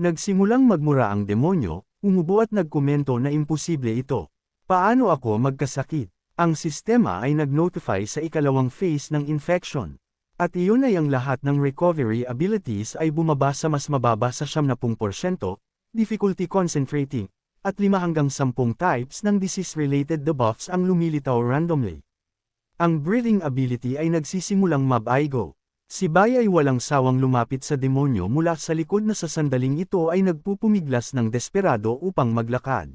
Nagsimulang magmura ang demonyo, umubo at nagkomento na imposible ito. Paano ako magkasakit? Ang sistema ay nag-notify sa ikalawang phase ng infection. At iyon ay ang lahat ng recovery abilities ay bumaba sa mas mababa sa 70%, difficulty concentrating, at 5 hanggang 10 types ng disease-related debuffs ang lumilitaw randomly. Ang breathing ability ay nagsisimulang mabaigo. Si Bai ay walang sawang lumapit sa demonyo mula sa likod na sa sandaling ito ay nagpupumiglas ng desperado upang maglakad.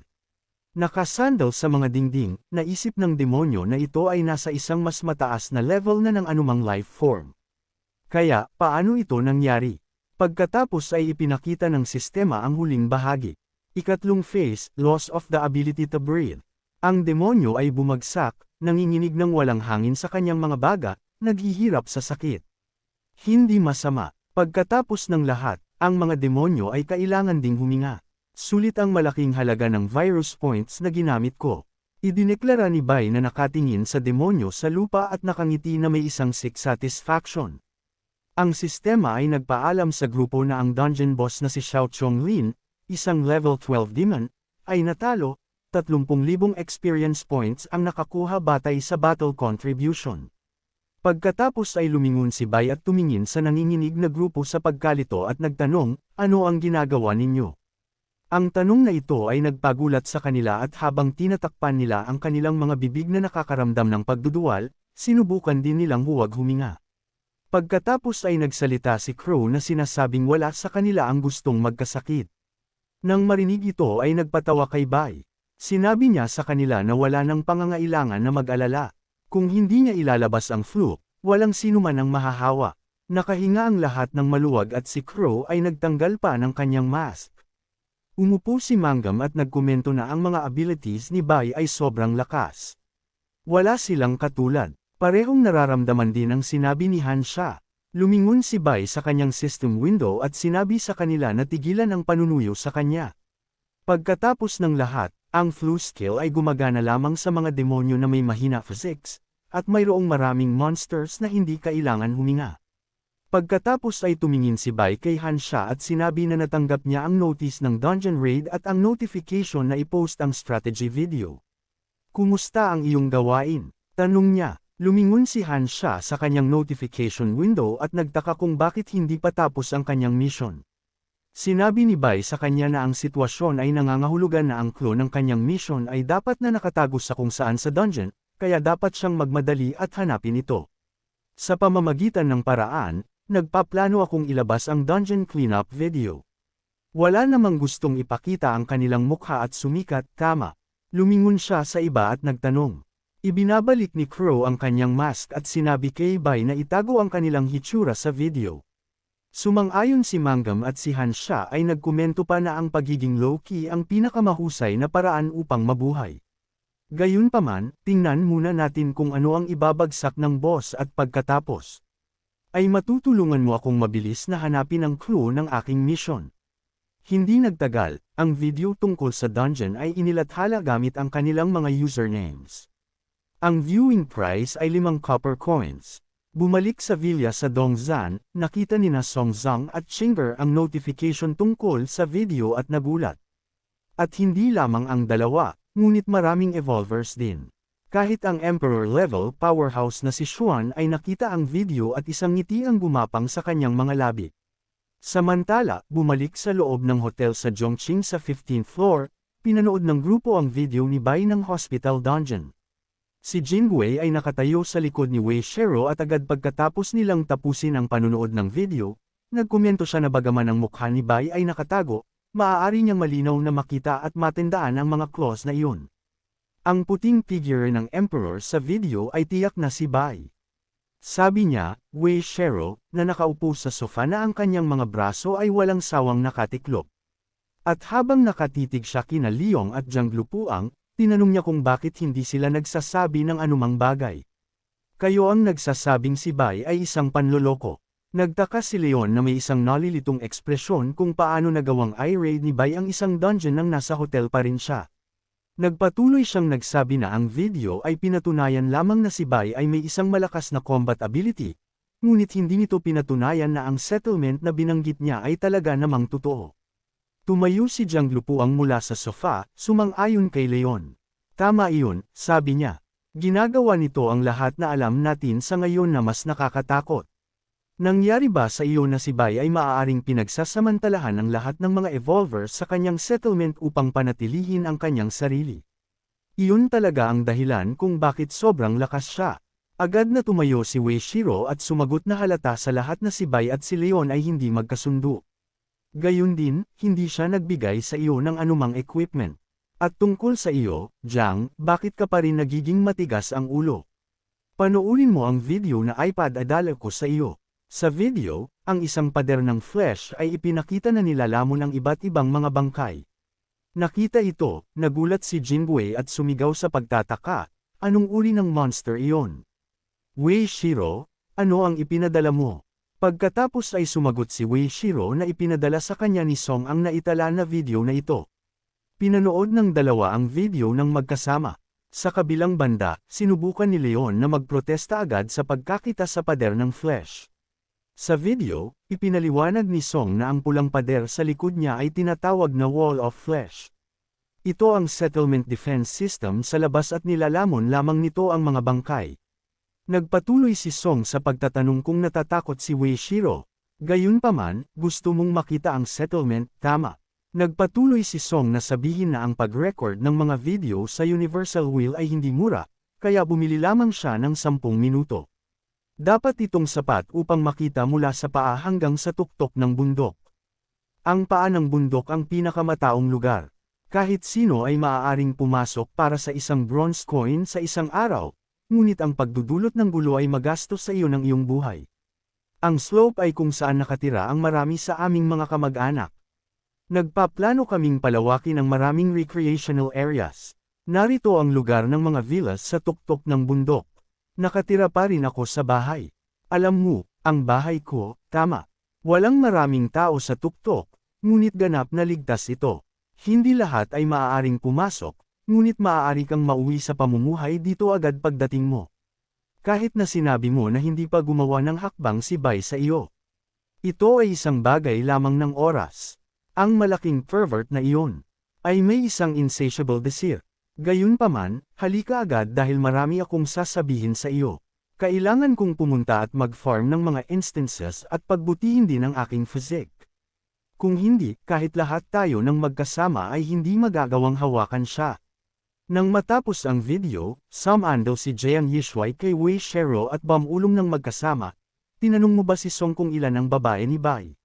Nakasandal sa mga dingding, naisip ng demonyo na ito ay nasa isang mas mataas na level na ng anumang life form. Kaya, paano ito nangyari? Pagkatapos ay ipinakita ng sistema ang huling bahagi. Ikatlong phase, loss of the ability to breathe. Ang demonyo ay bumagsak, nanginginig ng walang hangin sa kanyang mga baga, naghihirap sa sakit. Hindi masama. Pagkatapos ng lahat, ang mga demonyo ay kailangan ding huminga. Sulit ang malaking halaga ng virus points na ginamit ko. Idineklara ni Bai na nakatingin sa demonyo sa lupa at nakangiti na may isang sick satisfaction. Ang sistema ay nagpaalam sa grupo na ang dungeon boss na si Xiao Chonglin, isang level 12 demon, ay natalo, 30,000 experience points ang nakakuha batay sa battle contribution. Pagkatapos ay lumingon si Bai at tumingin sa nanginginig na grupo sa pagkalito at nagtanong, ano ang ginagawa ninyo? Ang tanong na ito ay nagpagulat sa kanila at habang tinatakpan nila ang kanilang mga bibig na nakakaramdam ng pagduduwal, sinubukan din nilang huwag huminga. Pagkatapos ay nagsalita si Crow na sinasabing wala sa kanila ang gustong magkasakit. Nang marinig ito ay nagpatawa kay Bai. Sinabi niya sa kanila na wala nang pangangailangan na mag-alala. Kung hindi niya ilalabas ang flu, walang sino man ang mahahawa. Nakahinga ang lahat ng maluwag at si Crow ay nagtanggal pa ng kanyang mask. Umupo si Mangam at nagkomento na ang mga abilities ni Bai ay sobrang lakas. Wala silang katulad. Parehong nararamdaman din ang sinabi ni Han Sha. Lumingon si Bai sa kanyang system window at sinabi sa kanila na tigilan ang panunuyo sa kanya. Pagkatapos ng lahat, ang flu skill ay gumagana lamang sa mga demonyo na may mahina physics, at mayroong maraming monsters na hindi kailangan huminga. Pagkatapos ay tumingin si Bai kay Hansha at sinabi na natanggap niya ang notice ng Dungeon Raid at ang notification na ipost ang strategy video. Kumusta ang iyong gawain? Tanong niya. Lumingon si Hansha sa kanyang notification window at nagtaka kung bakit hindi pa tapos ang kanyang mission. Sinabi ni Bai sa kanya na ang sitwasyon ay nangangahulugan na ang clone ng kanyang mission ay dapat na nakatago sa kung saan sa dungeon, kaya dapat siyang magmadali at hanapin ito. Sa pamamagitan ng paraan, nagpaplano akong ilabas ang dungeon cleanup video. Wala namang gustong ipakita ang kanilang mukha at sumikat, tama. Lumingon siya sa iba at nagtanong. Ibinabalik ni Crow ang kanyang mask at sinabi kay Bai na itago ang kanilang hitsura sa video. Sumang-ayon si Mangam at si Han Sha ay nagkomento pa na ang pagiging low-key ang pinakamahusay na paraan upang mabuhay. Gayunpaman, tingnan muna natin kung ano ang ibabagsak ng boss at pagkatapos. Ay matutulungan mo akong mabilis na hanapin ang clue ng aking mission. Hindi nagtagal, ang video tungkol sa dungeon ay inilathala gamit ang kanilang mga usernames. Ang viewing price ay 5 copper coins. Bumalik sa villa sa Dongzan, nakita ni na Songzang at Chinger ang notification tungkol sa video at nagulat. At hindi lamang ang dalawa, ngunit maraming evolvers din. Kahit ang Emperor level powerhouse na si Xuan ay nakita ang video at isang ngiti ang gumapang sa kanyang mga labi. Samantala, bumalik sa loob ng hotel sa Zhongqing sa 15th floor, pinanood ng grupo ang video ni Bai ng hospital dungeon. Si Jin Wei ay nakatayo sa likod ni Wei Shero at agad pagkatapos nilang tapusin ang panunood ng video, nagkomento siya na bagaman ang mukha ni Bai ay nakatago, maaari niyang malinaw na makita at matendaan ang mga claws na iyon. Ang puting figure ng Emperor sa video ay tiyak na si Bai. Sabi niya, Wei Shero, na nakaupo sa sofa na ang kanyang mga braso ay walang sawang nakatiklop. At habang nakatitig siya kina Leong at Jiang Lupuang, tinanong niya kung bakit hindi sila nagsasabi ng anumang bagay. Kayo ang nagsasabing si Bai ay isang panloloko. Nagtaka si Leon na may isang nalilitong ekspresyon kung paano nagawang i-raid ni Bai ang isang dungeon nang nasa hotel pa rin siya. Nagpatuloy siyang nagsabi na ang video ay pinatunayan lamang na si Bai ay may isang malakas na combat ability, ngunit hindi nito pinatunayan na ang settlement na binanggit niya ay talaga namang totoo. Tumayo si Jiang Lupuang mula sa sofa, sumang-ayon kay Leon. Tama iyon, sabi niya. Ginagawa nito ang lahat na alam natin sa ngayon na mas nakakatakot. Nangyari ba sa iyo na si Bai ay maaaring pinagsasamantalahan ng lahat ng mga evolvers sa kanyang settlement upang panatilihin ang kanyang sarili? Iyon talaga ang dahilan kung bakit sobrang lakas siya. Agad na tumayo si Wei Shiro at sumagot na halata sa lahat na si Bai at si Leon ay hindi magkasundo. Gayun din, hindi siya nagbigay sa iyo ng anumang equipment. At tungkol sa iyo, Jiang, bakit ka pa rin nagiging matigas ang ulo? Panoorin mo ang video na iPad adala ko sa iyo. Sa video, ang isang pader ng flesh ay ipinakita na nilalamon ang iba't ibang mga bangkay. Nakita ito, nagulat si Jinwei at sumigaw sa pagtataka, anong uri ng monster iyon? Wei Shiro, ano ang ipinadala mo? Pagkatapos ay sumagot si Wei Shiro na ipinadala sa kanya ni Song ang naitala na video na ito. Pinanood ng dalawa ang video ng magkasama. Sa kabilang banda, sinubukan ni Leon na magprotesta agad sa pagkakita sa pader ng flesh. Sa video, ipinaliwanag ni Song na ang pulang pader sa likod niya ay tinatawag na Wall of Flesh. Ito ang settlement defense system sa labas at nilalamon lamang nito ang mga bangkay. Nagpatuloy si Song sa pagtatanong kung natatakot si Wei Shiro. Gayunpaman, gusto mong makita ang settlement, tama. Nagpatuloy si Song na sabihin na ang pag-record ng mga video sa Universal Wheel ay hindi mura, kaya bumili lamang siya ng 10 minuto. Dapat itong sapat upang makita mula sa paa hanggang sa tuktok ng bundok. Ang paa ng bundok ang pinakamataong lugar. Kahit sino ay maaaring pumasok para sa isang bronze coin sa isang araw, ngunit ang pagdudulot ng gulo ay magastos sa iyo ng iyong buhay. Ang slope ay kung saan nakatira ang marami sa aming mga kamag-anak. Nagpaplano kaming palawakin ang maraming recreational areas. Narito ang lugar ng mga villas sa tuktok ng bundok. Nakatira pa rin ako sa bahay. Alam mo, ang bahay ko, tama. Walang maraming tao sa tuktok, ngunit ganap na ligtas ito. Hindi lahat ay maaaring pumasok, ngunit maaari kang mauwi sa pamumuhay dito agad pagdating mo. Kahit na sinabi mo na hindi pa gumawa ng hakbang si Bai sa iyo. Ito ay isang bagay lamang ng oras. Ang malaking pervert na iyon ay may isang insatiable desire. Gayunpaman, halika agad dahil marami akong sasabihin sa iyo. Kailangan kong pumunta at mag-farm ng mga instances at pagbutihin din ang aking physique. Kung hindi, kahit lahat tayo ng magkasama ay hindi magagawang hawakan siya. Nang matapos ang video, sumando si Jiang Yishuai kay Wei Shero at bamulong ng magkasama. Tinanong mo ba si Song kung ilan ang babae ni Bai?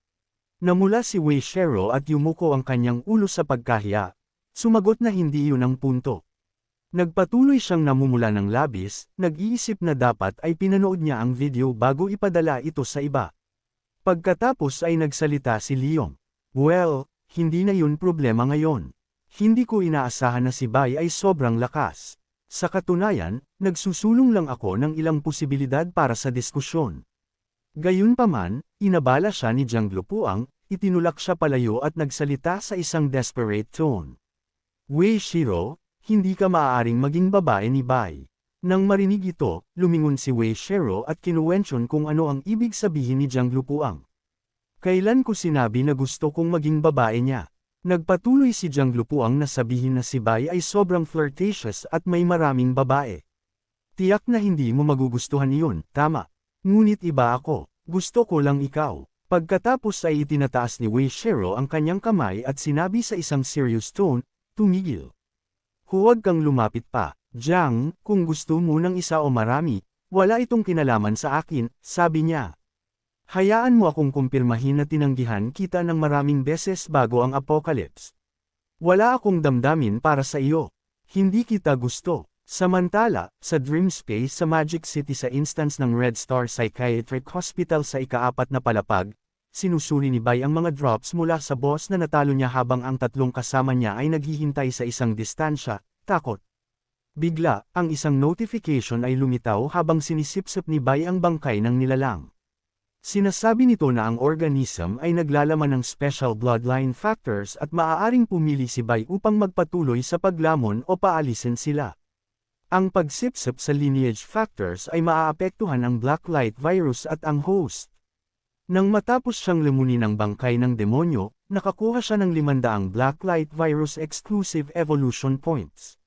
Namula si Wei Shero at yumuko ang kanyang ulo sa pagkahiya, Sumagot na hindi iyon ang punto. Nagpatuloy siyang namumula ng labis, nag-iisip na dapat ay pinanood niya ang video bago ipadala ito sa iba. Pagkatapos ay nagsalita si Leong. Well, hindi na yun problema ngayon. Hindi ko inaasahan na si Bai ay sobrang lakas. Sa katunayan, nagsusulong lang ako ng ilang posibilidad para sa diskusyon. Gayunpaman, inabala siya ni Jiang Lupuang, itinulak siya palayo at nagsalita sa isang desperate tone. Wei Shiro, hindi ka maaaring maging babae ni Bai. Nang marinig ito, lumingon si Wei Shiro at kinuwensyon kung ano ang ibig sabihin ni Jiang Lupuang. Kailan ko sinabi na gusto kong maging babae niya? Nagpatuloy si Jiang Lupuang na sabihin na si Bai ay sobrang flirtatious at may maraming babae. Tiyak na hindi mo magugustuhan iyon, tama. Ngunit iba ako, gusto ko lang ikaw. Pagkatapos ay itinataas ni Wei Shiro ang kanyang kamay at sinabi sa isang serious tone, Tumigil. Huwag kang lumapit pa, Jiang, kung gusto mo ng isa o marami, wala itong kinalaman sa akin, sabi niya. Hayaan mo akong kumpirmahin na tinanggihan kita ng maraming beses bago ang apocalypse. Wala akong damdamin para sa iyo. Hindi kita gusto. Samantala, sa Dream Space sa Magic City sa instance ng Red Star Psychiatric Hospital sa ikaapat na palapag, Sinusuri ni Bay ang mga drops mula sa boss na natalo niya habang ang tatlong kasama niya ay naghihintay sa isang distansya, takot. Bigla, ang isang notification ay lumitaw habang sinisipsip ni Bay ang bangkay ng nilalang. Sinasabi nito na ang organism ay naglalaman ng special bloodline factors at maaaring pumili si Bay upang magpatuloy sa paglamon o paalisin sila. Ang pagsipsip sa lineage factors ay maaapektuhan ang blacklight virus at ang host. Nang matapos siyang lumunin ng bangkay ng demonyo, nakakuha siya ng 500 Blacklight Virus Exclusive Evolution Points.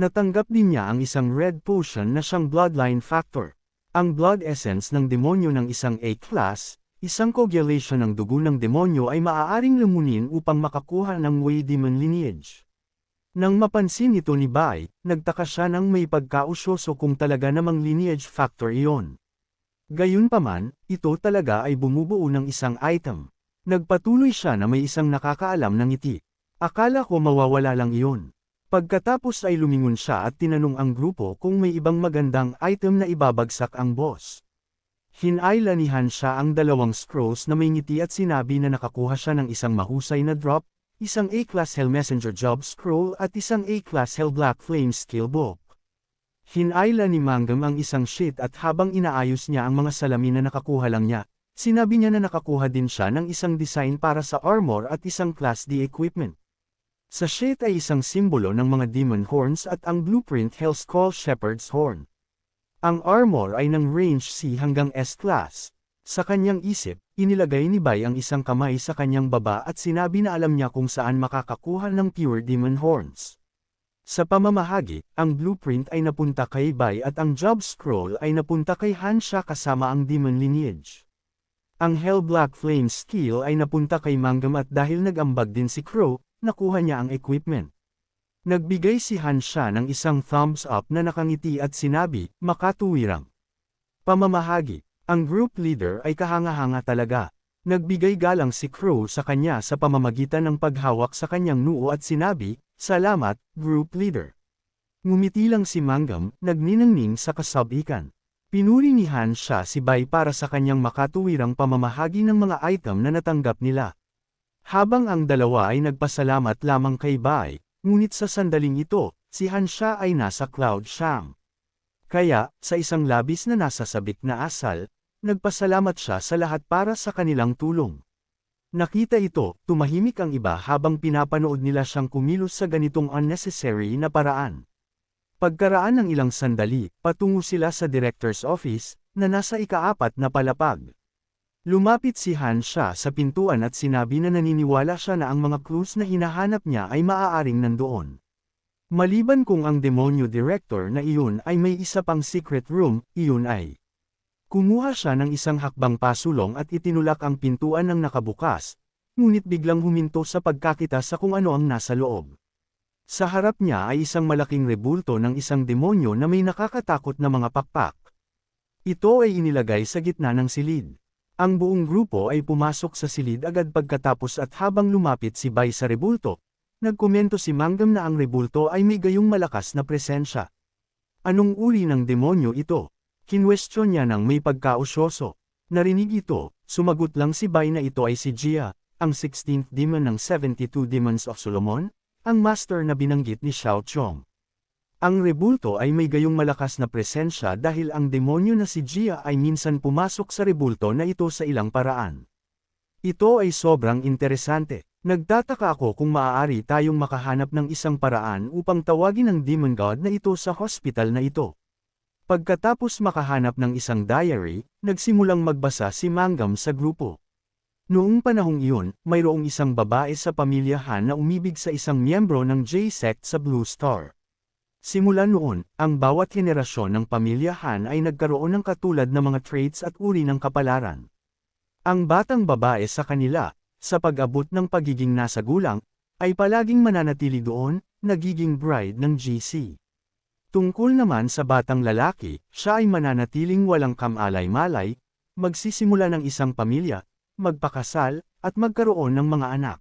Natanggap din niya ang isang red potion na siyang Bloodline Factor. Ang blood essence ng demonyo ng isang A-class, isang coagulation ng dugo ng demonyo ay maaaring lumunin upang makakuha ng Wei Demon lineage. Nang mapansin ito ni Bai, nagtaka siya nang may pagkausyoso kung talaga namang lineage factor iyon. Gayunpaman, ito talaga ay bumubuo ng isang item. Nagpatuloy siya na may isang nakakaalam ng ngiti. Akala ko mawawala lang iyon. Pagkatapos ay lumingon siya at tinanong ang grupo kung may ibang magandang item na ibabagsak ang boss. Hinailanihan siya ang dalawang scrolls na may ngiti at sinabi na nakakuha siya ng isang mahusay na drop, isang A-Class Hell Messenger Job Scroll at isang A-Class Hell Black Flame Skill Book. Hinaila ni Mangam ang isang sheet at habang inaayos niya ang mga salamin na nakakuha lang niya, sinabi niya na nakakuha din siya ng isang design para sa armor at isang Class D equipment. Sa sheet ay isang simbolo ng mga demon horns at ang blueprint Hell's Call Shepherd's Horn. Ang armor ay ng range C hanggang S-class. Sa kanyang isip, inilagay ni Bai ang isang kamay sa kanyang baba at sinabi na alam niya kung saan makakakuha ng pure demon horns. Sa pamamahagi, ang blueprint ay napunta kay Bai at ang job scroll ay napunta kay Hansha kasama ang demon lineage. Ang Hell Black Flame skill ay napunta kay Mangam at dahil nag-ambag din si Crow, nakuha niya ang equipment. Nagbigay si Han siya ng isang thumbs up na nakangiti at sinabi, makatuwirang. Pamamahagi, ang group leader ay kahanga-hanga talaga. Nagbigay galang si Crow sa kanya sa pamamagitan ng paghawak sa kanyang noo at sinabi, Salamat, group leader. Ngumiti lang si Mangam, nagninangning sa kasabikan. Pinuri ni Han siya si Bai para sa kanyang makatuwirang pamamahagi ng mga item na natanggap nila. Habang ang dalawa ay nagpasalamat lamang kay Bai, ngunit sa sandaling ito, si Hansha ay nasa Cloud Sham. Kaya, sa isang labis na nasa sabik na asal, nagpasalamat siya sa lahat para sa kanilang tulong. Nakita ito, tumahimik ang iba habang pinapanood nila siyang kumilos sa ganitong unnecessary na paraan. Pagkaraan ng ilang sandali, patungo sila sa director's office, na nasa ikaapat na palapag. Lumapit si Han siya sa pintuan at sinabi na naniniwala siya na ang mga clues na hinahanap niya ay maaaring nandoon. Maliban kung ang demonyo director na iyon ay may isa pang secret room, iyon ay. Kumuha siya ng isang hakbang pasulong at itinulak ang pintuan ng nakabukas, ngunit biglang huminto sa pagkakita sa kung ano ang nasa loob. Sa harap niya ay isang malaking rebulto ng isang demonyo na may nakakatakot na mga pakpak. Ito ay inilagay sa gitna ng silid. Ang buong grupo ay pumasok sa silid agad pagkatapos at habang lumapit si Bai sa rebulto, nagkomento si Mangam na ang rebulto ay may gayong malakas na presensya. Anong uri ng demonyo ito? Kinwestiyon niya ng may pagkausyoso. Narinig ito, sumagot lang si Bai na ito ay si Jia, ang 16th demon ng 72 Demons of Solomon, ang master na binanggit ni Xiao Chong. Ang rebulto ay may gayong malakas na presensya dahil ang demonyo na si Gia ay minsan pumasok sa rebulto na ito sa ilang paraan. Ito ay sobrang interesante. Nagtataka ako kung maaari tayong makahanap ng isang paraan upang tawagin ang demon god na ito sa hospital na ito. Pagkatapos makahanap ng isang diary, nagsimulang magbasa si Mangam sa grupo. Noong panahong iyon, mayroong isang babae sa pamilya Han na umibig sa isang miyembro ng J-sect sa Blue Star. Simula noon, ang bawat henerasyon ng pamilya Han ay nagkaroon ng katulad na mga traits at uri ng kapalaran. Ang batang babae sa kanila, sa pag-abot ng pagiging nasa gulang, ay palaging mananatili doon, nagiging bride ng GC. Tungkol naman sa batang lalaki, siya ay mananatiling walang kamalay-malay, magsisimula ng isang pamilya, magpakasal, at magkaroon ng mga anak.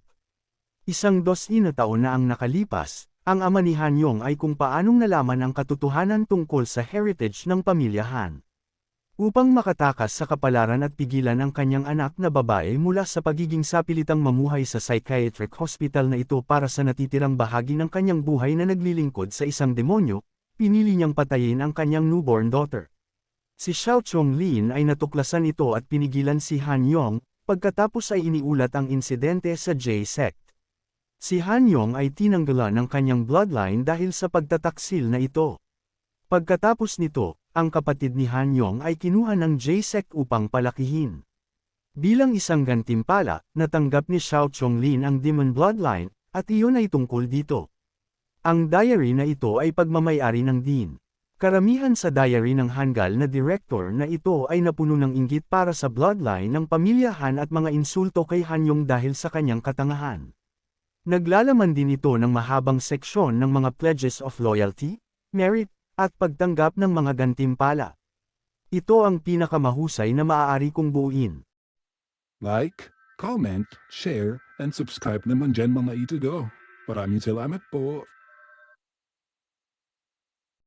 Isang dos na taon na ang nakalipas, ang ama ni Han Yong ay kung paanong nalaman ang katotohanan tungkol sa heritage ng pamilya Han. Upang makatakas sa kapalaran at pigilan ang kanyang anak na babae mula sa pagiging sapilitang mamuhay sa psychiatric hospital na ito para sa natitirang bahagi ng kanyang buhay na naglilingkod sa isang demonyo, pinili niyang patayin ang kanyang newborn daughter. Si Xiao Chong Lin ay natuklasan ito at pinigilan si Han Yong, pagkatapos ay iniulat ang insidente sa J-sect. Si Han Yong ay tinanggalan ng kanyang bloodline dahil sa pagtataksil na ito. Pagkatapos nito, ang kapatid ni Han Yong ay kinuha ng J-sect upang palakihin. Bilang isang gantimpala, natanggap ni Xiao Chonglin ang Demon Bloodline, at iyon ay tungkol dito. Ang diary na ito ay pagmamayari ng Dean. Karamihan sa diary ng Hangul na director na ito ay napuno ng inggit para sa bloodline ng pamilya Han at mga insulto kay Hanyong dahil sa kanyang katangahan. Naglalaman din ito ng mahabang seksyon ng mga pledges of loyalty, merit, at pagtanggap ng mga gantimpala. Ito ang pinakamahusay na maaari kong buuin. Like, comment, share, and subscribe naman dyan mga ito do. Maraming salamat po.